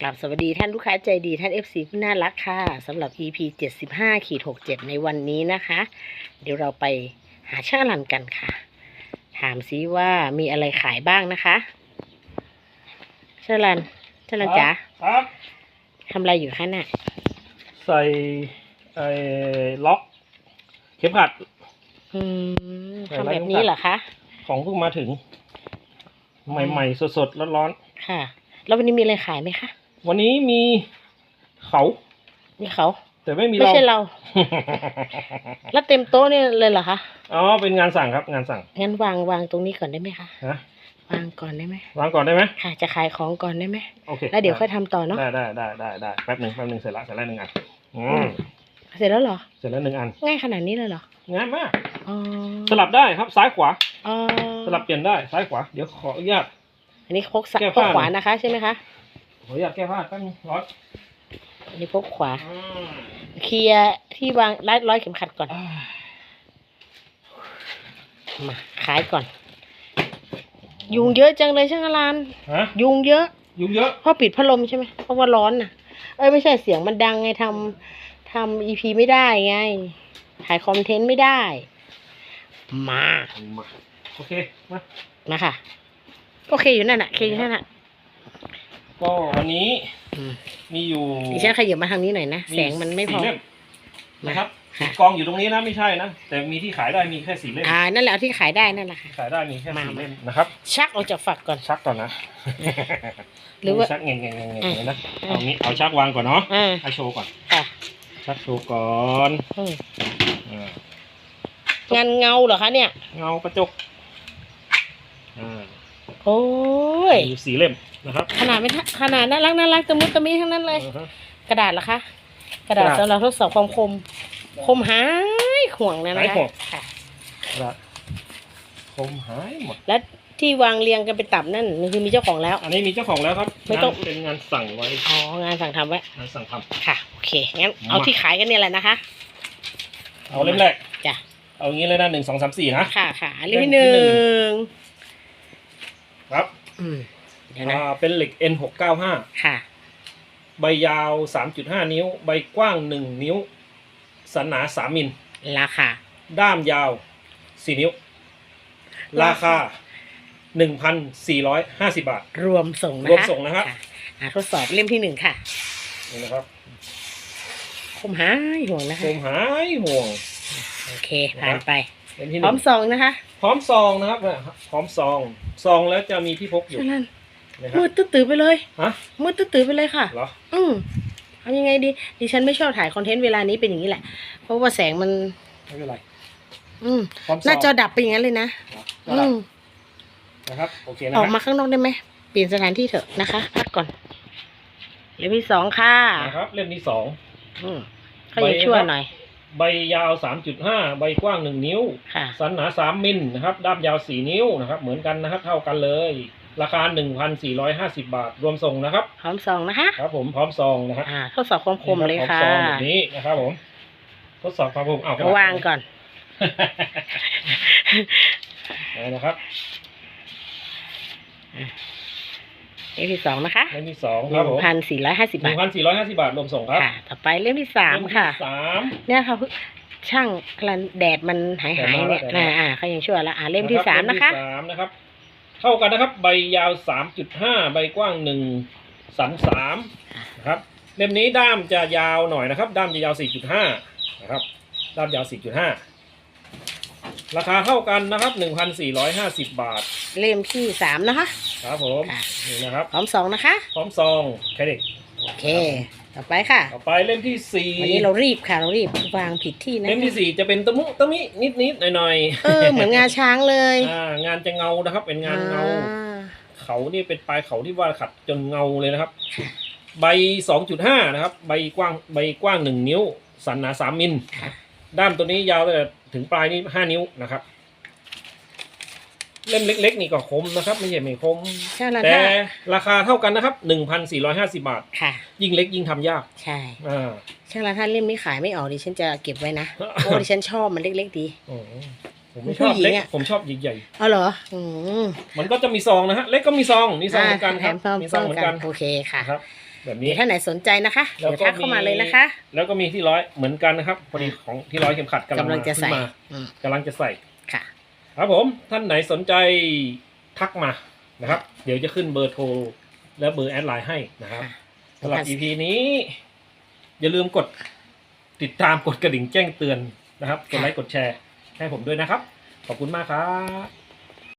กลับสวัสดีท่านลูกค้าใจดีท่าน FC ผู้น่ารักค่ะสำหรับ EP 75ขีด67 ในวันนี้นะคะ เดี๋ยวเราไปหาช่างอลันกันค่ะ ถามซิว่ามีอะไรขายบ้างนะคะช่างอลันช่างอลันจ๋าครับทำอะไรอยู่คะน่ะใส่ไอ้ล็อก เข็มขัด อืมใส่ทำอะไรแบบนี้เหรอคะ ของเพิ่งมาถึง ใหม่ๆสดๆร้อนค่ะ แล้ววันนี้มีอะไรขายไหมคะๆ วันนี้มีเขา มีเขา แต่ไม่มีไม่เรา ใช่เรา แล้วเต็มโต๊ะนี่เลยเหรอคะอ๋อ เป็นงานสั่งครับ งานสั่ง งั้นวางวางตรงนี้ก่อนได้ไหมคะฮะ วางก่อนได้ไหมวางก่อนได้ไหมค่ะ จะขายของก่อนได้ไหมโอเคแล้วเดี๋ยวค่อยทำต่อเนาะได้ได้ได้ได้ได้แป๊บหนึ่งแป๊บหนึ่งเสร็จละเสร็จแล้วหนึ่งอันอืมเสร็จแล้วเหรอ เสร็จแล้วหนึ่งอันง่ายขนาดนี้เลยเหรอง่ายมาก อ๋อสลับได้ครับ ซ้ายขวา อ๋อสลับเปลี่ยนได้ ซ้ายขวา เดี๋ยวขออนุญาต อันนี้พกซ้ายแก้พกผ้าขวานะคะใช่ไหมคะ ขออนุญาตแก้ผ้าแป๊บนึงร้อนอันนี้พกขวาอืมเคลียร์ที่วางร้อยร้อยเข็มขัดก่อน อ่ามาขายก่อน ยุงเยอะจังเลยช่างอลาน ฮะยุงเยอะยุ่งเยอะเพราะปิดพัดลมใช่ไหมเพราะว่าร้อนน่ะ เอ้ยไม่ใช่เสียงมันดังไงทำทำอีพีไม่ได้ไง ถ่ายคอนเทนต์ไม่ได้ มา มาโอเคมา มาค่ะ โอเคอยู่นั่นน่ะโอเคอยู่นั่นน่ะ ก็วันนี้อืมมีอยู่ดิฉันขยับมาทางนี้หน่อยนะ แสงมันไม่พอสี่เล่มมานะครับค่ะกองอยู่ตรงนี้นะไม่ใช่นะแต่มีที่ขายได้มีแค่สี่เล่มอ่านั่นแหละเอาที่ขายได้นั่นแหละค่ะขายได้มีแค่มาสี่เล่มนะครับ ชักออกจากฝักก่อนชักก่อนนะหรือว่าชักเง่งเง่งเง่งเง่งอะเลยนะอะเอางี้เอาชักวางก่อนเนาะอ่าให้โชว์ก่อนค่ะชักโชว์ก่อนอืมอ่างานเงาเหรอคะเนี่ย เงากระจกอ่าโอ้ยมีสี่เล่ม นะครับขนาดไม่ทะขนาดน่ารักน่ารักตะมุตะมิทั้งนั้นเลย อ่าฮะ กระดาษเหรอคะ กระดาษกระดาษสำหรับทดสอบความคม คมหายห่วงนะนะหายคะห่วง ค่ะ กระดาษคมหายหมด และที่วางเรียงกันเป็นตับนั่นนี่คือมีเจ้าของแล้ว อันนี้มีเจ้าของแล้วครับไม่ต้องงานเป็นงานสั่งไว้อ๋องานสั่งทำไว้งานสั่งทำ ค่ะ โอเคงั้นมาเอาที่ขายกันเนี่ยแหละนะคะ เอาเล่มแรกจ้ะ เอางี้เลยนะหนึ่งสองสามสี่นะ ค่ะค่ะอันเล่นี้มที่ที่หนึ่หนึ่งครับ อืม เดี๋ยวนะอ่าเป็นเหล็ก N หกเก้าห้าค่ะ ใบยาวสามจุดห้านิ้ว ใบกว้างหนึ่งนิ้ว สันหนาสามมิล ราคา ด้ามยาวสี่นิ้ว ราคาหนึ่งพันสี่ร้อยห้าสิบบาท รวมส่งนะคะรวมส่งนะครับ อะทดสอบเล่มที่หนึ่งค่ะ นี่นะครับคมหายห่วงนะโคคะ มหายห่วง โอเค ผ่านไปเล่มที่หพร้อนึ่มงซองนะคะพร้อมซองนะครับเนี่ยพร้อมซอง ซองแล้วจะมีที่พกอยู่ฉะนั้น นะครัมืบดตื้อๆไปเลย ฮะมืดตื้อๆไปเลยค่ะ เหรออืมทำยังไงดี ดิฉันไม่ชอบถ่ายคอนเทนต์เวลานี้เป็นอย่างนี้แหละ เพราะว่าแสงมัน ไม่เป็นไรอืมพร้อมหน้าจอซองดับไปอย่างนั้นเลยนะก็อืได้มนะครับโอเคนะออกฮะมาข้างนอกได้ไหม เปลี่ยนสถานที่เถอะนะคะ พักก่อนเล่มที่สองค่ะ นะครับเล่มที่สอง อืมเขายังชั่วหน่อย ใบยาว 3.5 ใบกว้าง 1 นิ้ว ค่ะ สันหนา 3 มิลนะครับ ด้ามยาว 4 นิ้วนะครับ เหมือนกันนะครับ เท่ากันเลย ราคา 1,450 บาท รวมส่งนะครับพร้อมซองนะคะครับผมพร้อมซองนะฮะอ่าทดสอบความคมเลยพร้อค่ะซองแบบนี้นะครับผม ทดสอบความคมเอากระเอาดษวางก่อนเอานะครับเล่มที่สองนะคะเล่มที่สองหครับนึ่ผงมพันสี่ร้อยห้าสิบหบานึ่ทงพันสี่ร้อยห้าสิบบาทรวมส่งครับค่ะ ต่อไปเล่มที่สามเล่ค่ะที่สามเนี่ยค่ะช่างกำลังแดดมันหายหายๆเนี่ยแดดมาแล้วอ่าอ่าเขายังชั่วแล้วอ่าเล่มที่สามเล่นะคะที่สามนะครับ เท่ากันนะครับ ใบยาวสามจุดห้าใบกว้างหนึ่งสันสามนะครับเล่มนี้ด้ามจะยาวหน่อยนะครับ ด้ามจะยาวสี่จุดห้านะครับ ด้ามยาวสี่จุดห้าราคาเท่ากันนะครับหนึ่งพันสี่ร้อยห้าสิบบาท เล่มที่สามนะคะ ครับผมค่ะนี่นะครับ พร้อมสองนะคะ พร้อมซองแค่นี้โอเค ต่อไปค่ะ ต่อไปเล่มที่สี่วันนี้เรารีบค่ะเรารีบวางผิดที่นะเล่มที่สี่จะเป็นตะมุตะมินิดนิดหน่อยหน่อยๆเออเหมือนงาช้างเลยอ่างานจะเงานะครับ เป็นงานเงาอ่าเขานี่เป็นปลายเขาที่ว่าขัดจนเงาเลยนะครับ ใบสองจุดห้านะครับ ใบกว้างใบกว้างหนึ่งนิ้ว สันหนาสามมิลค่ะด้ามตัวนี้ยาวตั้งแต่ถึงปลายนี้ห้านิ้วนะครับ เล่มเล็กๆนี่ก็คมนะครับ ไม่ใช่ไม่คม ใช่แล้วแต่ถ้าราคาเท่ากันนะครับหนึ่งพันสี่ร้อยห้าสิบาท ค่ะ ยิ่งเล็กยิ่งทำยากใช่อ่าช่างละท่านเล่มนี้ขายไม่ออกดิฉันจะเก็บไว้นะเพราะว่าดิฉันชอบมันเล็กๆดี โอ้โหผมไม่ชอบผู้หญิงเล็ก อะ ผมชอบใหญ่เอาเหรออืมๆ มันก็จะมีซองนะฮะ เล็กก็มีซองมีซองเหมือนกันอ่าครับแถมซองมีซซอองงเหมือนกักันนโอเคค่ะนะครับ แบบนี้ เดี๋ยวท่านไหนสนใจนะคะแล้วเดี๋ยวก็ทักเข้ามามีเลยนะคะแล้วก็มีที่ร้อยเหมือนกันนะครับพอดีของที่ร้อยเข็มขัดกำลังกำลังจะใส่ขึ้นมาอืมกำลังจะใส่ ค่ะ ครับผมท่านไหนสนใจทักมานะครับ เดี๋ยวจะขึ้นเบอร์โทร และเบอร์แอดไลน์ให้นะครับค่ะสำหรับ EP นี้ อย่าลืมกดติดตามกดกระดิ่งแจ้งเตือนนะครับ กดไลค์กดแชร์ให้ผมด้วยนะครับ ขอบคุณมากครับ